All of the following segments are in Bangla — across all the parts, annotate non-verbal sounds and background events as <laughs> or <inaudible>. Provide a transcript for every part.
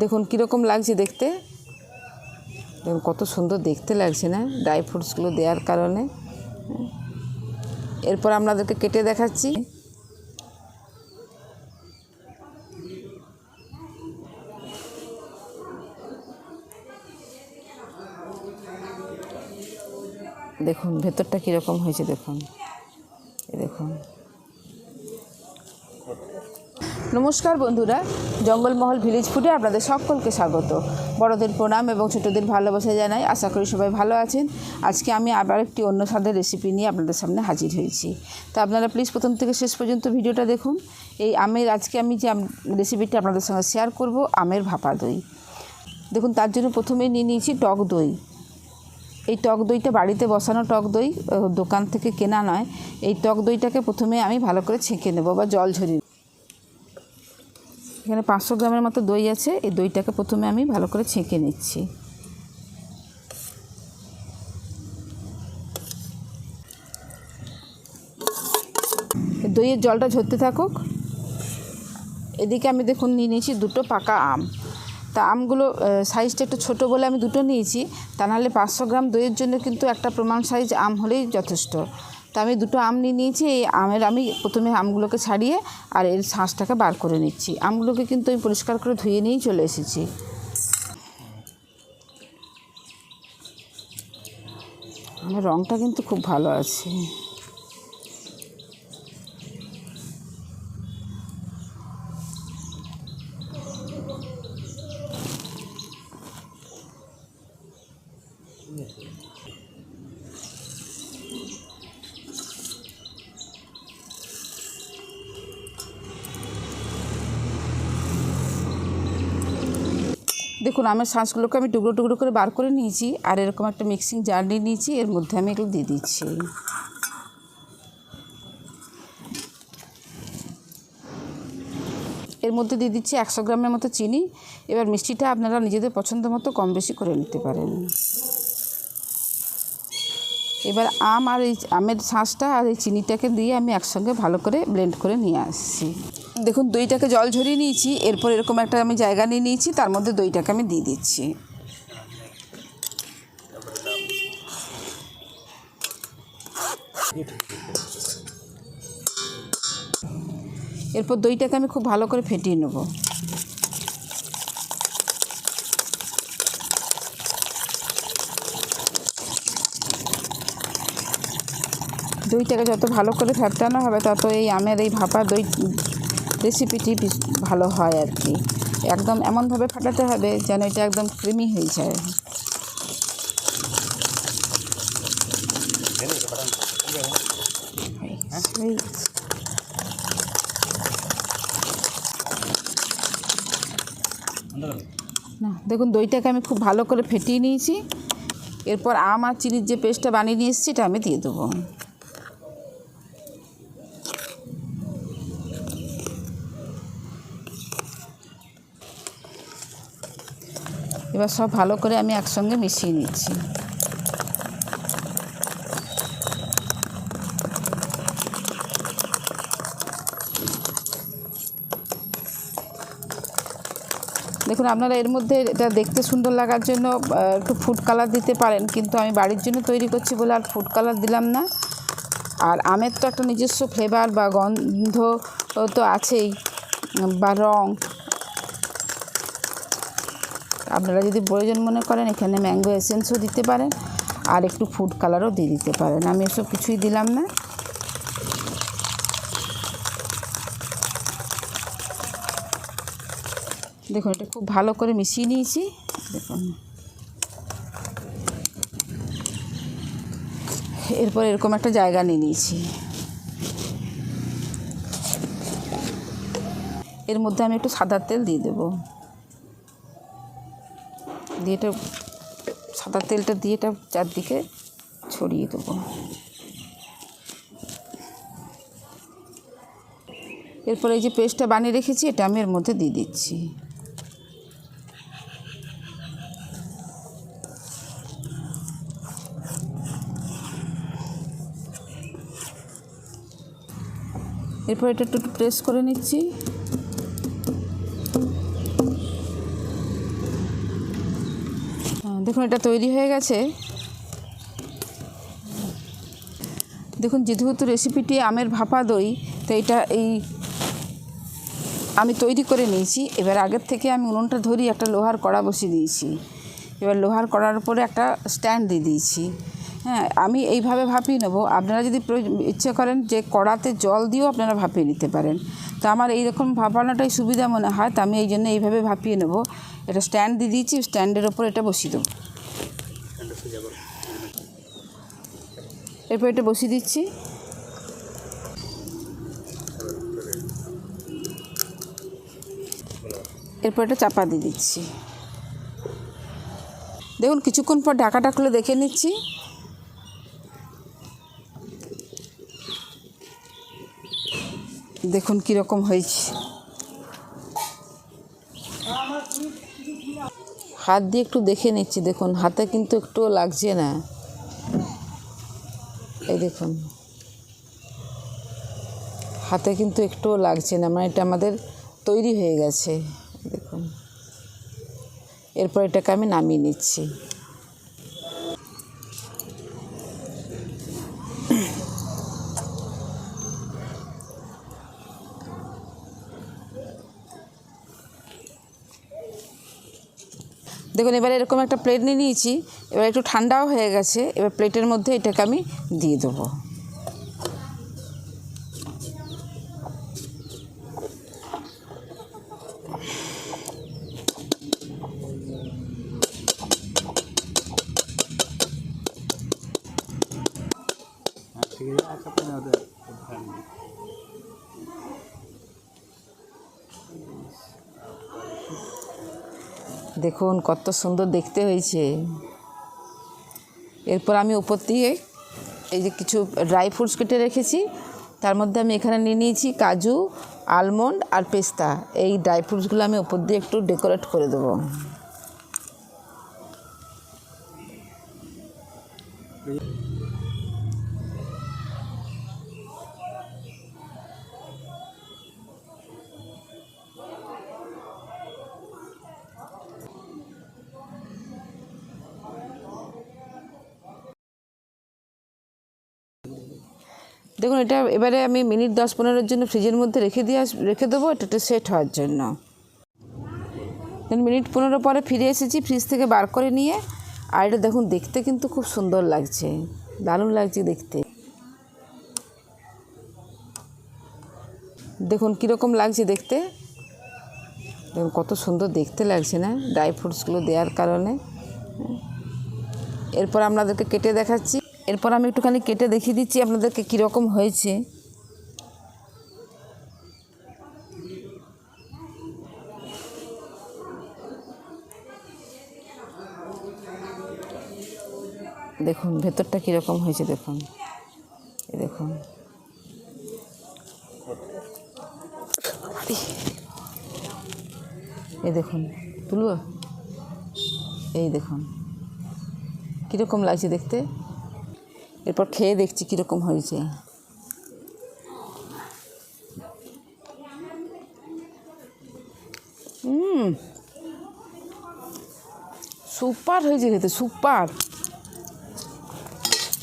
দেখুন কীরকম লাগছে দেখতে। দেখুন কত সুন্দর দেখতে লাগছে না ড্রাই ফ্রুটসগুলো দেওয়ার কারণে। এরপর আপনাদেরকে কেটে দেখাচ্ছি। দেখুন, ভেতরটা কীরকম হয়েছে দেখুন। দেখুন। নমস্কার বন্ধুরা, জঙ্গলমহল ভিলেজ ফুডে আপনাদের সকলকে স্বাগত। বড়দের প্রণাম এবং ছোটদের ভালোবাসা জানাই। আশা করি সবাই ভালো আছেন। আজকে আমি আবার একটি অন্য স্বাদের রেসিপি নিয়ে আপনাদের সামনে হাজির হয়েছি। তো আপনারা প্লিজ প্রথম থেকে শেষ পর্যন্ত ভিডিওটা দেখুন। এই আমের আজকে আমি যে রেসিপিটি আপনাদের সঙ্গে শেয়ার করব, আমের ভাপা দই। দেখুন, তার জন্য প্রথমেই নিয়ে নিয়েছি টক দই। এই টক দইটা বাড়িতে বসানো টক দই দোকান থেকে কেনা নয়। এই টক দইটাকে প্রথমে আমি ভালো করে ছেঁকে নেব বা জল ঝরিয়ে এখানে পাঁচশো গ্রামের মতো দই আছে। এই দইটাকে প্রথমে আমি ভালো করে ছেঁকে নিচ্ছি। দইয়ের জলটা ঝরতে থাকুক। এদিকে আমি দেখুন নিয়ে নিয়েছি দুটো পাকা আম। তা আমগুলো সাইজটা একটু ছোটো বলে আমি দুটো নিয়েছি। তা নাহলে পাঁচশো গ্রাম দইয়ের জন্য কিন্তু একটা প্রমাণ সাইজ আম হলেই যথেষ্ট। তা আমি দুটো আম নিয়ে নিয়েছি, এই আমের আমি প্রথমে আমগুলোকে ছাড়িয়ে আর এর শাঁসটাকে বার করে নিচ্ছি। আমগুলোকে কিন্তু আমি পরিষ্কার করে ধুয়ে নিয়েই চলে এসেছি। আমার রঙটা কিন্তু খুব ভালো আছে। দেখুন, আমের শাঁসগুলোকে আমি টুকরো টুকরো করে বার করে নিয়েছি আর এরকম একটা মিক্সিং জার নিয়ে নিয়েছি, এর মধ্যে আমি এগুলো দিয়ে দিচ্ছি। এর মধ্যে দিয়ে দিচ্ছি একশো গ্রামের মতো চিনি। এবার মিষ্টিটা আপনারা নিজেদের পছন্দ মতো কম বেশি করে নিতে পারেন। এবার আম আর এই আমের শাঁসটা আর এই চিনিটাকে দিয়ে আমি একসঙ্গে ভালো করে ব্লেন্ড করে নিয়ে আসছি। দেখুন, দইটাকে জল ঝরিয়ে নিয়েছি, এরপর এরকম একটা আমি জায়গা নিয়ে নিয়েছি, তার মধ্যে দইটাকে আমি দিয়ে দিচ্ছি। এরপর দইটাকে আমি খুব ভালো করে ফেটিয়ে নেব। দইটাকে যত ভালো করে ফেটানো হবে, তত এই আমের এই ভাপা দই রেসিপিটি ভালো হয় আর কি। একদম এমনভাবে ফাটাতে হবে যেন এটা একদম ক্রিমি হয়ে যায়। না, দেখুন দইটাকে আমি খুব ভালো করে ফেটিয়ে নিয়েছি। এরপর আম আর চিনির যে পেস্টটা বানিয়ে নিয়ে এসেছি, এটা আমি দিয়ে দেবো। এবার সব ভালো করে আমি একসঙ্গে মিশিয়ে নিচ্ছি। দেখুন, আপনারা এর মধ্যে এটা দেখতে সুন্দর লাগার জন্য একটু ফুড কালার দিতে পারেন, কিন্তু আমি বাড়ির জন্য তৈরি করছি বলে আর ফুড কালার দিলাম না। আর আমের তো একটা নিজস্ব ফ্লেভার বা গন্ধ তো আছেই, বা রং। আপনারা যদি প্রয়োজন মনে করেন, এখানে ম্যাঙ্গো এসেন্সও দিতে পারেন আর একটু ফুড কালারও দিয়ে দিতে পারেন। আমি এসব কিছুই দিলাম না। দেখুন, এটা খুব ভালো করে মিশিয়ে নিয়েছি। দেখুন। এরপর এরকম একটা জায়গা নিয়ে নিয়েছি। এর মধ্যে আমি একটু সাদা তেল দিয়ে দেবো। দিয়ে এটা সাদা তেলটা দিয়ে এটা চারদিকে ছড়িয়ে দেবো। এরপরে এই যে পেস্টটা বানিয়ে রেখেছি, এটা আমি এর মধ্যে দিয়ে দিচ্ছি। এরপর এটা একটু প্রেস করে নিচ্ছি। দেখুন, এটা তৈরি হয়ে গেছে। দেখুন, যেহেতু রেসিপিটি আমের ভাপা দই, তো এটা এই আমি তৈরি করে নিয়েছি। এবার আগের থেকে আমি উনুনটা ধরি একটা লোহার কড়া বসিয়ে দিয়েছি। এবার লোহার কড়ার উপরে একটা স্ট্যান্ড দিয়ে দিয়েছি। হ্যাঁ আমি এইভাবে ভাপিয়ে নেব। আপনারা যদি ইচ্ছে করেন যে কড়াতে জল দিয়েও আপনারা ভাপিয়ে নিতে পারেন। তো আমার এইরকম ভাপানোটাই সুবিধা মনে হয়, তো আমি এই জন্য এইভাবে ভাপিয়ে নেব। এটা স্ট্যান্ড দিয়ে দিয়েছি, স্ট্যান্ডের ওপর এটা বসিয়ে দেবো। এরপর এটা বসিয়ে দিচ্ছি। এরপর এটা চাপা দিয়ে দিচ্ছি। দেখুন, কিছুক্ষণ পর ঢাকাটা খুলে দেখে নিচ্ছি। দেখুন, কীরকম হয়েছে। হাত দিয়ে একটু দেখে নিচ্ছি, দেখুন, হাতে কিন্তু একটুও লাগছে না। এই দেখুন, হাতে কিন্তু একটুও লাগছে না মানে এটা আমাদের তৈরি হয়ে গেছে, দেখুন। এরপর এটাকে আমি নামিয়ে নিচ্ছি। দেখুন, এবার এরকম একটা প্লেট নিয়ে নিয়েছি, এবার একটু ঠান্ডাও হয়ে গেছে, এবার প্লেটের মধ্যে এটাকে আমি দিয়ে দেবো। দেখুন, কত সুন্দর দেখতে হয়েছে। এরপর আমি উপর দিয়ে এই যে কিছু ড্রাই ফ্রুটস কেটে রেখেছি। তার মধ্যে আমি এখানে নিয়ে নিয়েছি কাজু আলমন্ড আর পেস্তা। এই ড্রাই ফ্রুটসগুলো আমি উপর দিয়ে একটু ডেকোরেট করে দেবো। দেখুন, এটা এবারে আমি মিনিট দশ পনেরোর জন্য ফ্রিজের মধ্যে রেখে দিয়ে রেখে দেবো এটা সেট হওয়ার জন্য। মিনিট পনেরো পরে ফিরে এসেছি, ফ্রিজ থেকে বার করে নিয়ে। আর এটা দেখুন, দেখতে কিন্তু খুব সুন্দর লাগছে, দারুণ লাগছে দেখতে। দেখুন, কীরকম লাগছে দেখতে। দেখুন, কত সুন্দর দেখতে লাগছে না ড্রাই ফ্রুটসগুলো দেওয়ার কারণে। এরপর আপনাদেরকে কেটে দেখাচ্ছি। এরপর আমি একটুখানি কেটে দেখিয়ে দিচ্ছি আপনাদেরকে কীরকম হয়েছে। দেখুন, ভেতরটা কীরকম হয়েছে, দেখুন। দেখুন। এই দেখুন তুলব এই দেখুন, কীরকম লাগছে দেখতে? এরপর খেয়ে দেখছি কীরকম হয়েছে। হুম সুপার হয়েছে খেতে, সুপার।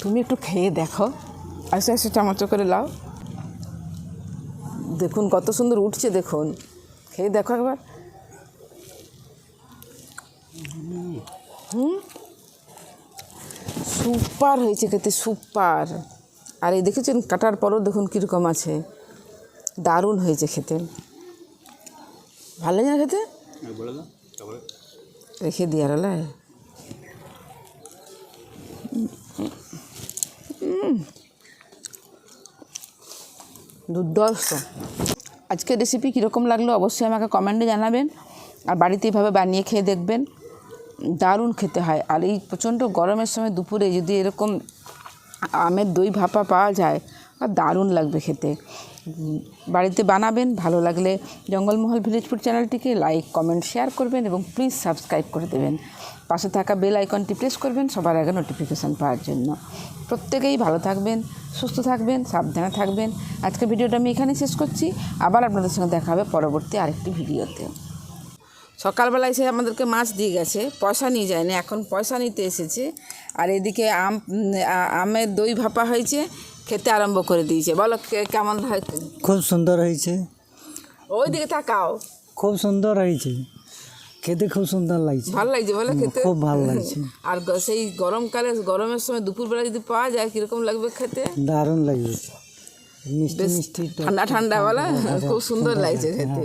তুমি একটু খেয়ে দেখো। আস্তে আস্তে চামচ করে লাও। দেখুন কত সুন্দর উঠছে, দেখুন। খেয়ে দেখো একবার। হুম সুপার হয়েছে খেতে সুপার। আর এই দেখেছেন কাটার পরও দেখুন কীরকম আছে। দারুণ হয়েছে খেতে। ভালো লাগে না খেতে? রেখে দিয়ে আর দুর্ধর্ষ। আজকের রেসিপি কীরকম লাগল অবশ্যই আমাকে কমেন্টে জানাবেন। আর বাড়িতে এভাবে বানিয়ে খেয়ে দেখবেন। দারুণ খেতে হয়। আর এই প্রচণ্ড গরমের সময় দুপুরে যদি এরকম আমের দই ভাপা পাওয়া যায়, আর দারুণ লাগবে খেতে। বাড়িতে বানাবেন, ভালো লাগলে জঙ্গলমহল ভিলেজ ফুড চ্যানেলটিকে লাইক, কমেন্ট, শেয়ার করবেন এবং প্লিজ সাবস্ক্রাইব করে দেবেন। পাশে থাকা বেল আইকনটি প্রেস করবেন সবার আগে নোটিফিকেশান পাওয়ার জন্য। প্রত্যেকেই ভালো থাকবেন, সুস্থ থাকবেন, সাবধানে থাকবেন। আজকে ভিডিওটা আমি এখানেই শেষ করছি। আবার আপনাদের সঙ্গে দেখা হবে পরবর্তী আরেকটি ভিডিওতে। সকালবেলা এসে আমাদেরকে মাছ দিয়ে গেছে পয়সা নিয়ে যায়নি এখন পয়সা নিতে এসেছে। আর এদিকে আম আমের দই ভাপা হয়েছে খেতে আরম্ভ করে দিয়েছে। বলো কেমন হয়? খুব সুন্দর হয়েছে। ওই দিকে তাকাও। খুব সুন্দর হয়েছে। খেতে খুব সুন্দর লাগছে। ভালো লাগছে বলো খেতে? খুব ভালো লাগছে। <laughs> আর সেই গরমকালে গরমের সময় দুপুরবেলা যদি পাওয়া যায় কীরকম লাগবে খেতে? দারুণ লাগবে মিষ্টি বেশ মিষ্টি ঠান্ডা ঠান্ডা বলা খুব সুন্দর লাগছে খেতে।